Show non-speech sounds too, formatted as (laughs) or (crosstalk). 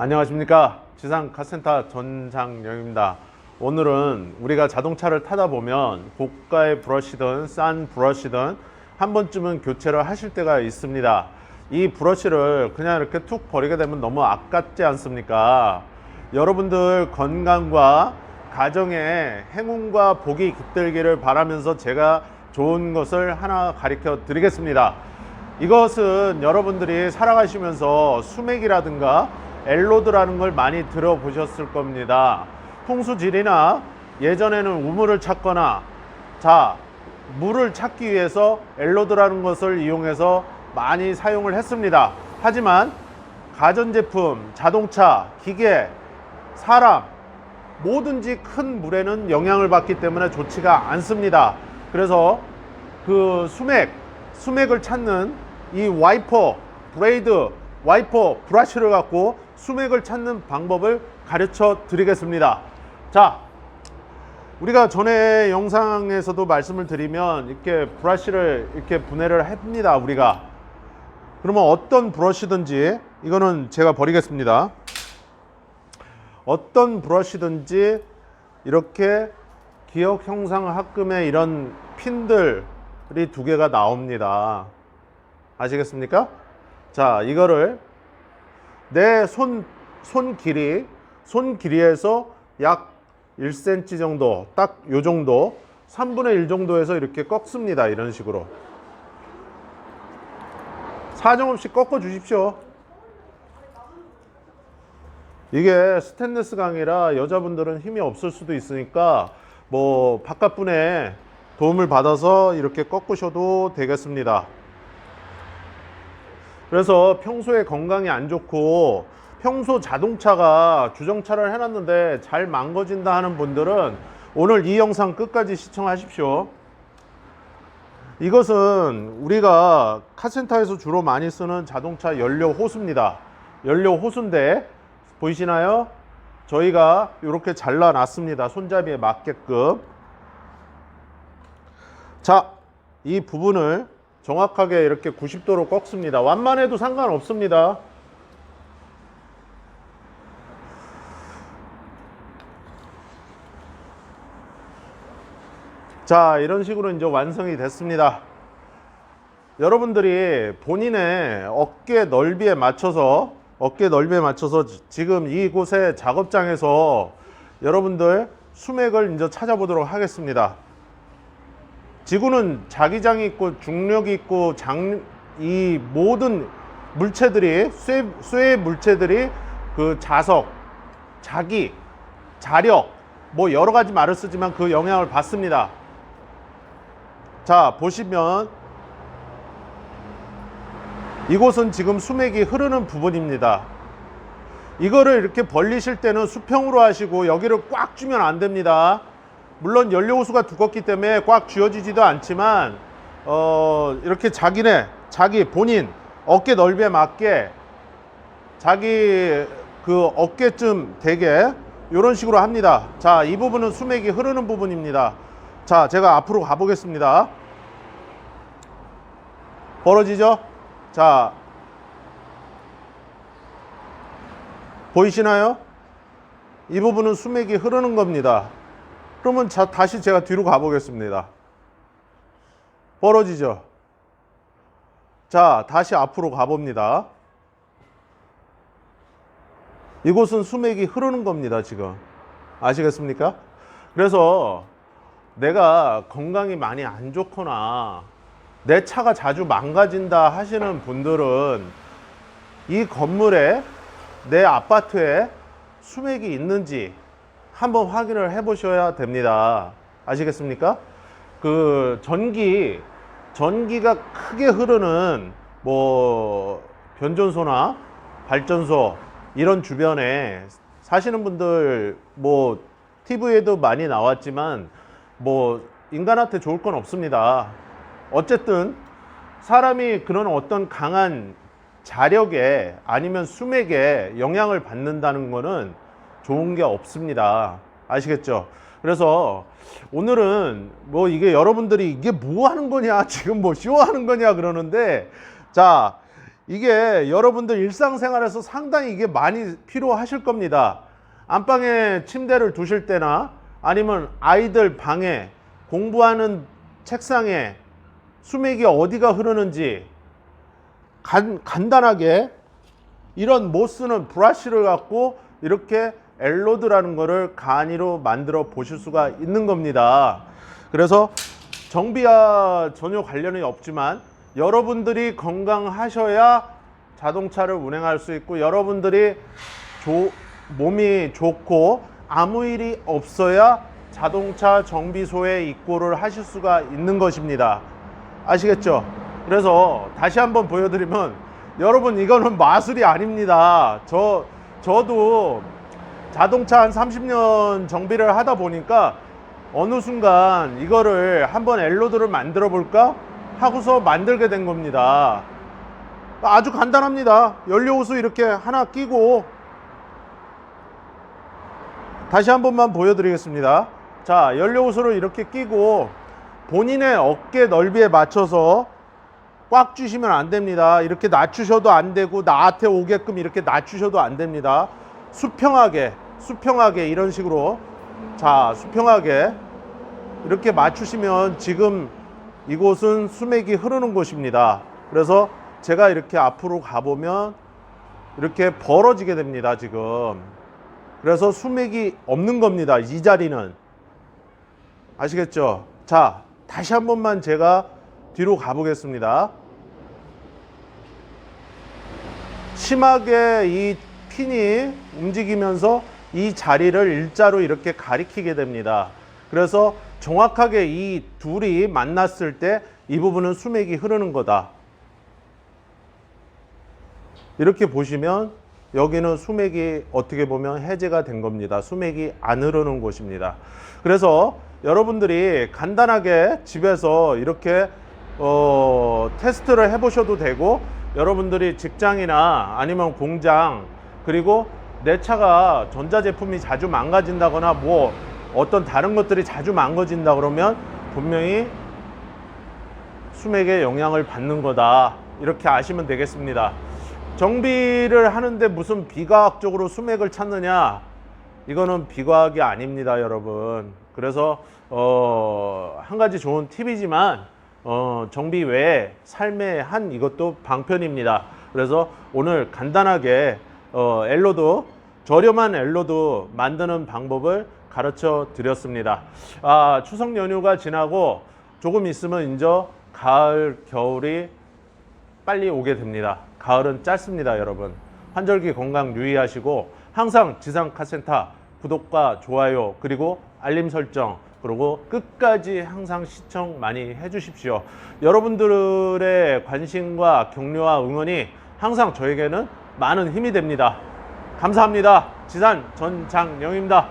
안녕하십니까. 지상 카센터 전장영입니다. 오늘은 우리가 자동차를 타다 보면 고가의 브러쉬든 싼 브러쉬든 한 번쯤은 교체를 하실 때가 있습니다. 이 브러쉬를 그냥 이렇게 툭 버리게 되면 너무 아깝지 않습니까? 여러분들 건강과 가정에 행운과 복이 깃들기를 바라면서 제가 좋은 것을 하나 가르쳐 드리겠습니다. 이것은 여러분들이 살아가시면서 수맥이라든가 엘로드라는 걸 많이 들어보셨을 겁니다. 풍수질이나 예전에는 우물을 찾거나 자 물을 찾기 위해서 엘로드라는 것을 이용해서 많이 사용을 했습니다. 하지만 가전제품, 자동차, 기계, 사람 뭐든지 큰 물에는 영향을 받기 때문에 좋지가 않습니다. 그래서 그 수맥, 수맥을 찾는 이 와이퍼, 브레이드, 와이퍼, 브러쉬를 갖고 수맥을 찾는 방법을 가르쳐 드리겠습니다. 자, 우리가 전에 영상에서도 말씀을 드리면 이렇게 브러쉬를 이렇게 분해를 합니다. 우리가. 그러면 어떤 브러쉬든지 이거는 제가 버리겠습니다. 어떤 브러쉬든지 이렇게 기억 형상 합금의 이런 핀들이 두 개가 나옵니다. 아시겠습니까? 자, 이거를 내 손, 손 길이, 손 길이에서 약 1cm 정도, 딱 요 정도, 3분의 1 정도에서 이렇게 꺾습니다. 이런 식으로. 사정없이 꺾어 주십시오. 이게 스테인리스 강이라 여자분들은 힘이 없을 수도 있으니까 뭐 바깥 분의 도움을 받아서 이렇게 꺾으셔도 되겠습니다. 그래서 평소에 건강이 안 좋고 평소 자동차가 주정차를 해놨는데 잘 망가진다 하는 분들은 오늘 이 영상 끝까지 시청하십시오. 이것은 우리가 카센터에서 주로 많이 쓰는 자동차 연료 호수입니다. 연료 호수인데 보이시나요? 저희가 이렇게 잘라놨습니다. 손잡이에 맞게끔. 자, 이 부분을 정확하게 이렇게 90도로 꺾습니다. 완만해도 상관없습니다. 자, 이런 식으로 이제 완성이 됐습니다. 여러분들이 본인의 어깨 넓이에 맞춰서 어깨 넓이에 맞춰서 지- 지금 이곳의 작업장에서 여러분들 수맥을 이제 찾아보도록 하겠습니다. 지구는 자기장이 있고 중력이 있고 장, 이 모든 물체들이 쇠, 쇠 물체들이 그 자석, 자기, 자력 뭐 여러 가지 말을 쓰지만 그 영향을 받습니다. 자 보시면 이곳은 지금 수맥이 흐르는 부분입니다. 이거를 이렇게 벌리실 때는 수평으로 하시고 여기를 꽉 주면 안 됩니다. 물론 연료 호수가 두껍기 때문에 꽉 쥐어지지도 않지만 어, 이렇게 자기네 자기 본인 어깨 넓이에 맞게 자기 그 어깨쯤 되게 이런 식으로 합니다. 자, 이 부분은 수맥이 흐르는 부분입니다. 자, 제가 앞으로 가보겠습니다. 벌어지죠? 자, 보이시나요? 이 부분은 수맥이 흐르는 겁니다. 그러면 자, 다시 제가 뒤로 가보겠습니다. 벌어지죠? 자, 다시 앞으로 가봅니다. 이곳은 수맥이 흐르는 겁니다, 지금. 아시겠습니까? 그래서 내가 건강이 많이 안 좋거나 내 차가 자주 망가진다 하시는 분들은 이 건물에 내 아파트에 수맥이 있는지 한번 확인을 해 보셔야 됩니다. 아시겠습니까? 그 전기 전기가 크게 흐르는 뭐 변전소나 발전소 이런 주변에 사시는 분들 뭐 TV에도 많이 나왔지만 뭐 인간한테 좋을 건 없습니다. 어쨌든 사람이 그런 어떤 강한 자력에 아니면 수맥에 영향을 받는다는 거는 좋은 게 없습니다. 아시겠죠? 그래서 오늘은 뭐 이게 여러분들이 이게 뭐 하는 거냐, (laughs) 지금 뭐 쇼하는 거냐 그러는데 자, 이게 여러분들 일상생활에서 상당히 이게 많이 필요하실 겁니다. 안방에 침대를 두실 때나 아니면 아이들 방에 공부하는 책상에 수맥이 어디가 흐르는지 간, 간단하게 이런 못 쓰는 브러쉬를 갖고 이렇게 엘로드라는 거를 간이로 만들어 보실 수가 있는 겁니다. 그래서 정비와 전혀 관련이 없지만 여러분들이 건강하셔야 자동차를 운행할 수 있고 여러분들이 조- 몸이 좋고 아무 일이 없어야 자동차 정비소에 입고를 하실 수가 있는 것입니다. 아시겠죠? 그래서 다시 한번 보여드리면 여러분 이거는 마술이 아닙니다. 저 저도 자동차 한 30년 정비를 하다 보니까 어느 순간 이거를 한번 엘로드를 만들어 볼까 하고서 만들게 된 겁니다. 아주 간단합니다. 연료 호수 이렇게 하나 끼고 다시 한 번만 보여드리겠습니다. 자, 연료 호수를 이렇게 끼고 본인의 어깨 넓이에 맞춰서 꽉 주시면 안 됩니다. 이렇게 낮추셔도 안 되고 나한테 오게끔 이렇게 낮추셔도 안 됩니다. 수평하게, 수평하게 이런 식으로 자, 수평하게 이렇게 맞추시면 지금 이곳은 수맥이 흐르는 곳입니다. 그래서 제가 이렇게 앞으로 가보면 이렇게 벌어지게 됩니다. 지금. 그래서 수맥이 없는 겁니다. 이 자리는. 아시겠죠? 자, 다시 한 번만 제가 뒤로 가보겠습니다. 심하게 이 핀이 움직이면서 이 자리를 일자로 이렇게 가리키게 됩니다. 그래서 정확하게 이 둘이 만났을 때 이 부분은 수맥이 흐르는 거다. 이렇게 보시면 여기는 수맥이 어떻게 보면 해제가 된 겁니다. 수맥이 안 흐르는 곳입니다. 그래서 여러분들이 간단하게 집에서 이렇게 어, 테스트를 해보셔도 되고 여러분들이 직장이나 아니면 공장 그리고 내 차가 전자제품이 자주 망가진다거나 뭐 어떤 다른 것들이 자주 망가진다 그러면 분명히 수맥에 영향을 받는 거다 이렇게 아시면 되겠습니다. 정비를 하는데 무슨 비과학적으로 수맥을 찾느냐? 이거는 비과학이 아닙니다, 여러분. 그래서 어, 한 가지 좋은 팁이지만 어, 정비 외에 삶의 한 이것도 방편입니다. 그래서 오늘 간단하게 어, 엘로드 저렴한 엘로드 만드는 방법을 가르쳐 드렸습니다. 아, 추석 연휴가 지나고 조금 있으면 이제 가을, 겨울이 빨리 오게 됩니다. 가을은 짧습니다, 여러분. 환절기 건강 유의하시고 항상 지상 카센터 구독과 좋아요 그리고 알림 설정 그리고 끝까지 항상 시청 많이 해주십시오. 여러분들의 관심과 격려와 응원이 항상 저에게는 많은 힘이 됩니다. 감사합니다. 지산 전장영입니다.